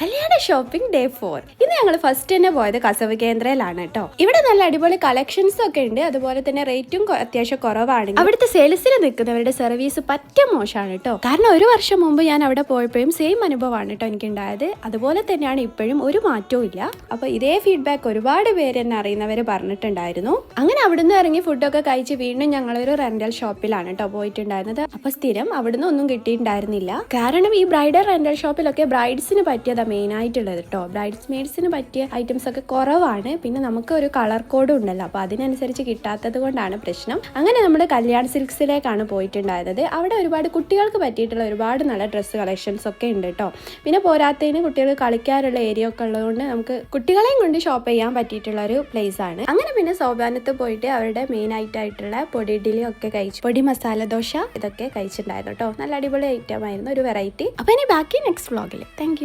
കല്യാണ shopping day four ഇന്ന് ഞങ്ങൾ ഫസ്റ്റ് തന്നെ പോയത് കസവ് കേന്ദ്രയിലാണ് കേട്ടോ ഇവിടെ നല്ല അടിപൊളി കളക്ഷൻസ് ഒക്കെ ഉണ്ട്. അതുപോലെ തന്നെ റേറ്റും അത്യാവശ്യം കുറവാണ്. അവിടുത്തെ സെയിൽസിൽ നിൽക്കുന്നവരുടെ സർവീസ് പറ്റ മോശമാണ് കേട്ടോ കാരണം ഒരു വർഷം മുമ്പ് ഞാൻ അവിടെ പോയപ്പോഴും സെയിം അനുഭവമാണ് കേട്ടോ എനിക്ക് ഉണ്ടായത് അതുപോലെ തന്നെയാണ് ഇപ്പോഴും ഒരു മാറ്റവും ഇല്ല. അപ്പൊ ഇതേ ഫീഡ്ബാക്ക് ഒരുപാട് പേര് എന്നെ അറിയുന്നവർ പറഞ്ഞിട്ടുണ്ടായിരുന്നു. അങ്ങനെ അവിടുന്ന് ഇറങ്ങി ഫുഡൊക്കെ കഴിച്ച് വീണ്ടും ഒരു റെന്റൽ ഷോപ്പിലാണ് കേട്ടോ പോയിട്ടുണ്ടായിരുന്നത്. അപ്പൊ സ്ഥിരം അവിടുന്ന് ഒന്നും കിട്ടിയിട്ടുണ്ടായിരുന്നില്ല. കാരണം ഈ ബ്രൈഡൽ റെന്റൽ ഷോപ്പിലൊക്കെ ബ്രൈഡ്സിന് പറ്റിയതാ. മെയിൻ ആയിട്ടുള്ളത് കേട്ടോ ബ്രൈഡ്സ് മെയ്ഡ്സിന് പറ്റിയ ഐറ്റംസ് ഒക്കെ കുറവാണ്. പിന്നെ നമുക്ക് ഒരു കളർ കോഡും ഉണ്ടല്ലോ. അപ്പൊ അതിനനുസരിച്ച് കിട്ടാത്തത് കൊണ്ടാണ് പ്രശ്നം. അങ്ങനെ നമ്മൾ കല്യാൺ സിൽക്സിലേക്കാണ് പോയിട്ടുണ്ടായിരുന്നത് അവിടെ ഒരുപാട് കുട്ടികൾക്ക് പറ്റിയിട്ടുള്ള ഒരുപാട് നല്ല ഡ്രസ്സ് കളക്ഷൻസ് ഒക്കെ ഉണ്ട് കേട്ടോ പിന്നെ പോരാത്തതിന് കുട്ടികൾ കളിക്കാറുള്ള ഏരിയ ഒക്കെ ഉള്ളതുകൊണ്ട് നമുക്ക് കുട്ടികളെയും കൊണ്ട് ഷോപ്പ് ചെയ്യാൻ പറ്റിയിട്ടുള്ള ഒരു പ്ലേസ് ആണ്. അങ്ങനെ പിന്നെ സോപാനത്ത് പോയിട്ട് അവരുടെ മെയിൻ ആയിട്ടായിട്ടുള്ള പൊടി ഇഡ്ഡലി ഒക്കെ കഴിച്ചു. പൊടി മസാല ദോശ ഇതൊക്കെ കഴിച്ചിട്ടുണ്ടായിരുന്നു കേട്ടോ നല്ല അടിപൊളി ഐറ്റം ആയിരുന്നു. ഒരു വെറൈറ്റി അപ്പൊ ഇനി ബാക്കി നെക്സ്റ്റ് വ്ളോഗിൽ താങ്ക്